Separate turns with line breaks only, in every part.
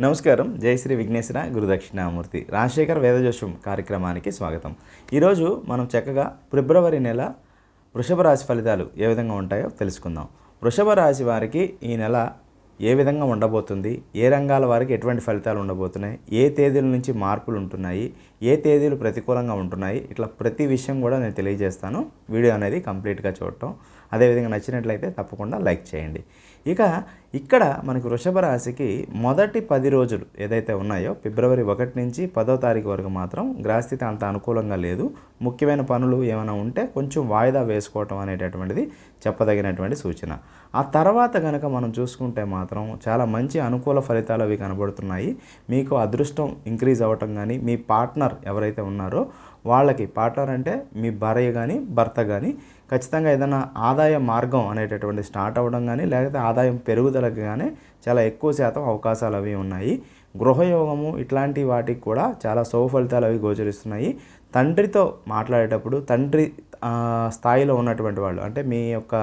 నమస్కారం. జయశ్రీ విఘ్నేశ్వర గురుదక్షిణామూర్తి. రాజశేఖర్ వేదజోషం కార్యక్రమానికి స్వాగతం. ఈరోజు మనం చక్కగా ఫిబ్రవరి నెల వృషభ రాశి ఫలితాలు ఏ విధంగా ఉంటాయో తెలుసుకుందాం. వృషభ రాశి వారికి ఈ నెల ఏ విధంగా ఉండబోతుంది? ఏ రంగాల వారికి ఎటువంటి ఫలితాలు ఉండబోతున్నాయి? ఏ తేదీల నుంచి మార్పులు ఉంటున్నాయి? ఏ తేదీలు ప్రతికూలంగా ఉంటున్నాయి ఇట్లా ప్రతి విషయం కూడా నేను తెలియజేస్తాను. వీడియో అనేది కంప్లీట్గా చూడటం. అదేవిధంగా నచ్చినట్లయితే తప్పకుండా లైక్ చేయండి. ఇక ఇక్కడ మనకి వృషభ రాశికి మొదటి పది రోజులు ఏదైతే ఉన్నాయో ఫిబ్రవరి ఒకటి నుంచి పదో తారీఖు వరకు మాత్రం గ్రహస్థితి అంత అనుకూలంగా లేదు. ముఖ్యమైన పనులు ఏమైనా ఉంటే కొంచెం వాయిదా వేసుకోవటం అనేటటువంటిది చెప్పదగినటువంటి సూచన. ఆ తర్వాత కనుక మనం చూసుకుంటే మాత్రం చాలా మంచి అనుకూల ఫలితాలు అవి కనబడుతున్నాయి. మీకు అదృష్టం ఇంక్రీజ్ అవ్వటం కానీ మీ పార్ట్నర్ ఎవరైతే ఉన్నారో వాళ్ళకి పార్ట్నర్ అంటే మీ భార్య కానీ భర్త కానీ ఖచ్చితంగా ఏదైనా ఆదాయ మార్గం అనేటటువంటి స్టార్ట్ అవ్వడం కానీ లేకపోతే ఆదాయం పెరుగుదలకు కానీ చాలా ఎక్కువ శాతం అవకాశాలు అవి ఉన్నాయి. గృహయోగము ఇట్లాంటి వాటికి కూడా చాలా శుభ ఫలితాలు అవి గోచరిస్తున్నాయి. తండ్రితో మాట్లాడేటప్పుడు తండ్రి స్థాయిలో ఉన్నటువంటి వాళ్ళు అంటే మీ యొక్క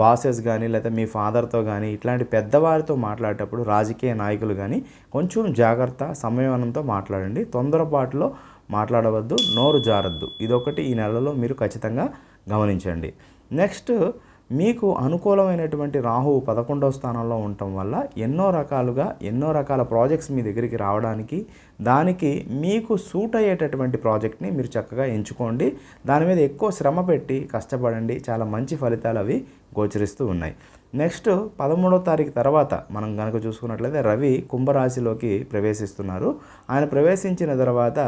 బాసెస్ కానీ లేదా మీ ఫాదర్తో కానీ ఇట్లాంటి పెద్దవారితో మాట్లాడేటప్పుడు రాజకీయ నాయకులు కానీ కొంచెం జాగ్రత్త సంయమనంతో మాట్లాడండి. తొందరపాటులో మాట్లాడవద్దు నోరు జారద్దు. ఇదొకటి ఈ నెలలో మీరు ఖచ్చితంగా గమనించండి. నెక్స్ట్ మీకు అనుకూలమైనటువంటి రాహువు పదకొండవ స్థానంలో ఉండటం వల్ల ఎన్నో రకాలుగా ఎన్నో రకాల ప్రాజెక్ట్స్ మీ దగ్గరికి రావడానికి దానికి మీకు సూట్ అయ్యేటటువంటి ప్రాజెక్ట్ని మీరు చక్కగా ఎంచుకోండి. దాని మీద ఎక్కువ శ్రమ పెట్టి కష్టపడండి. చాలా మంచి ఫలితాలు అవి గోచరిస్తూ ఉన్నాయి. నెక్స్ట్ పదమూడవ తారీఖు తర్వాత మనం కనుక చూసుకున్నట్లయితే రవి కుంభరాశిలోకి ప్రవేశిస్తున్నారు. ఆయన ప్రవేశించిన తర్వాత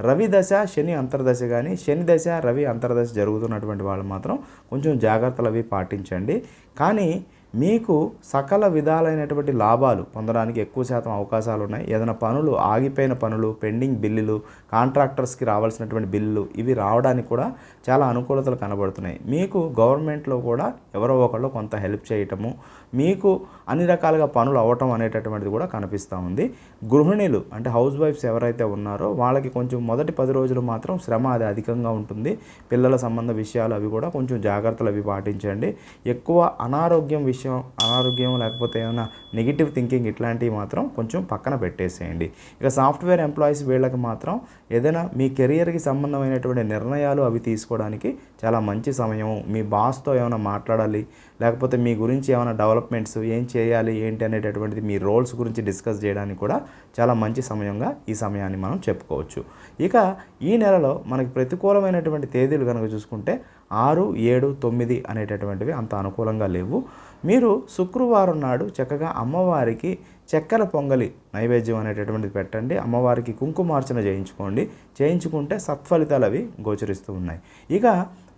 రవి దశ శని అంతర్దశ కానీ శని దశ రవి అంతర్దశ జరుగుతున్నటువంటి వాళ్ళు మాత్రం కొంచెం జాగ్రత్తలు అవి పాటించండి. కానీ మీకు సకల విధాలైనటువంటి లాభాలు పొందడానికి ఎక్కువ శాతం అవకాశాలు ఉన్నాయి. ఏదైనా పనులు ఆగిపోయిన పనులు పెండింగ్ బిల్లులు కాంట్రాక్టర్స్కి రావాల్సినటువంటి బిల్లులు ఇవి రావడానికి కూడా చాలా అనుకూలతలు కనబడుతున్నాయి. మీకు గవర్నమెంట్లో కూడా ఎవరో ఒకళ్ళు కొంత హెల్ప్ చేయటము మీకు అన్ని రకాలుగా పనులు అవ్వటం అనేటటువంటిది కూడా కనిపిస్తూ ఉంది. గృహిణులు అంటే హౌస్ వైఫ్స్ ఎవరైతే ఉన్నారో వాళ్ళకి కొంచెం మొదటి పది రోజులు మాత్రం శ్రమ అది అధికంగా ఉంటుంది. పిల్లల సంబంధ విషయాలు అవి కూడా కొంచెం జాగ్రత్తలు అవి పాటించండి. ఎక్కువ అనారోగ్యం విషయం అనారోగ్యం లేకపోతే ఏమైనా నెగిటివ్ థింకింగ్ ఇట్లాంటివి మాత్రం కొంచెం పక్కన పెట్టేసేయండి. ఇక సాఫ్ట్వేర్ ఎంప్లాయీస్ వీళ్ళకి మాత్రం ఏదైనా మీ కెరియర్కి సంబంధమైనటువంటి నిర్ణయాలు అవి తీసుకోవడానికి చాలా మంచి సమయం మీ బాస్తో ఏమైనా మాట్లాడాలి లేకపోతే మీ గురించి ఏమైనా డెవలప్మెంట్స్ ఏం చేయాలి ఏంటి అనేటటువంటిది మీ రోల్స్ గురించి డిస్కస్ చేయడానికి కూడా చాలా మంచి సమయంగా ఈ సమయాన్ని మనం చెప్పుకోవచ్చు. ఇక ఈ నెలలో మనకి ప్రతికూలమైనటువంటి తేదీలు కనుక చూసుకుంటే ఆరు ఏడు తొమ్మిది అనేటటువంటివి అంత అనుకూలంగా లేవు. మీరు శుక్రవారం నాడు చక్కగా అమ్మవారికి చక్కెర పొంగలి నైవేద్యం అనేటటువంటిది పెట్టండి. అమ్మవారికి కుంకుమార్చన చేయించుకోండి. చేయించుకుంటే సత్ఫలితాలు అవి గోచరిస్తూ ఉన్నాయి. ఇక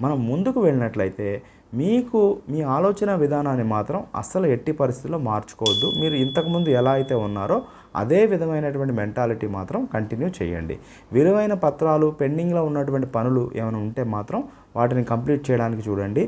మనం ముందుకు వెళ్ళినట్లయితే మీకు మీ ఆలోచన విధానాన్ని మాత్రం అస్సలు ఎట్టి పరిస్థితుల్లో మార్చుకోవద్దు. మీరు ఇంతకుముందు ఎలా అయితే ఉన్నారో అదే విధమైనటువంటి మెంటాలిటీ మాత్రం కంటిన్యూ చేయండి. విలువైన పత్రాలు పెండింగ్లో ఉన్నటువంటి పనులు ఏమైనా ఉంటే మాత్రం వాటిని కంప్లీట్ చేయడానికి చూడండి.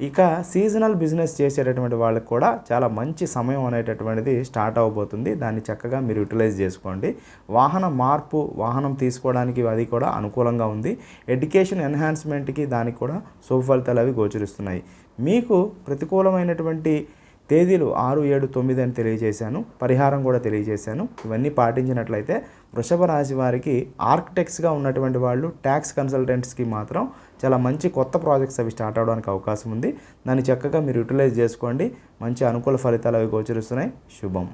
ఇక సీజనల్ బిజినెస్ చేసేటటువంటి వాళ్ళకి కూడా చాలా మంచి సమయం అనేటటువంటిది స్టార్ట్ అవ్వబోతుంది దాన్ని చక్కగా మీరు యూటిలైజ్ చేసుకోండి. వాహన మార్పు వాహనం తీసుకోవడానికి అది కూడా అనుకూలంగా ఉంది. ఎడ్యుకేషన్ ఎన్హాన్స్మెంట్కి దానికి కూడా శుభ అవి గోచరిస్తున్నాయి. మీకు ప్రతికూలమైనటువంటి తేదీలు ఆరు ఏడు తొమ్మిది అని తెలియజేశాను. పరిహారం కూడా తెలియజేశాను. ఇవన్నీ పాటించినట్లయితే వృషభ రాశి వారికి ఆర్కిటెక్ట్స్గా ఉన్నటువంటి వాళ్ళు ట్యాక్స్ కన్సల్టెంట్స్కి మాత్రం చాలా మంచి కొత్త ప్రాజెక్ట్స్ అవి స్టార్ట్ అవడానికి అవకాశం ఉంది. దాన్ని చక్కగా మీరు యూటిలైజ్ చేసుకోండి. మంచి అనుకూల ఫలితాలు అవి గోచరిస్తున్నాయి. శుభం.